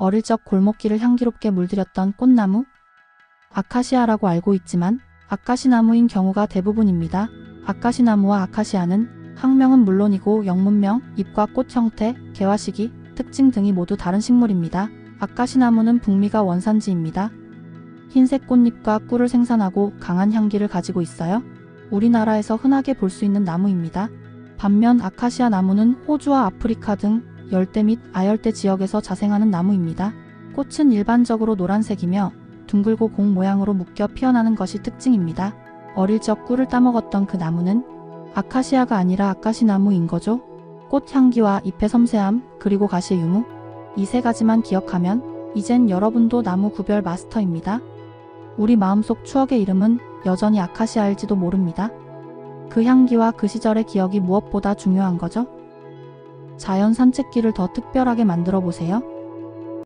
어릴 적 골목길을 향기롭게 물들였던 꽃나무? 아카시아라고 알고 있지만 아카시나무인 경우가 대부분입니다. 아카시나무와 아카시아는 학명은 물론이고 영문명, 잎과 꽃 형태, 개화 시기, 특징 등이 모두 다른 식물입니다. 아카시나무는 북미가 원산지입니다. 흰색 꽃잎과 꿀을 생산하고 강한 향기를 가지고 있어요. 우리나라에서 흔하게 볼 수 있는 나무입니다. 반면 아카시아 나무는 호주와 아프리카 등 열대 및 아열대 지역에서 자생하는 나무입니다. 꽃은 일반적으로 노란색이며 둥글고 공 모양으로 묶여 피어나는 것이 특징입니다. 어릴 적 꿀을 따먹었던 그 나무는 아카시아가 아니라 아카시나무인 거죠. 꽃 향기와 잎의 섬세함, 그리고 가시의 유무. 이 세 가지만 기억하면 이젠 여러분도 나무 구별 마스터입니다. 우리 마음속 추억의 이름은 여전히 아카시아일지도 모릅니다. 그 향기와 그 시절의 기억이 무엇보다 중요한 거죠. 자연 산책길을 더 특별하게 만들어 보세요.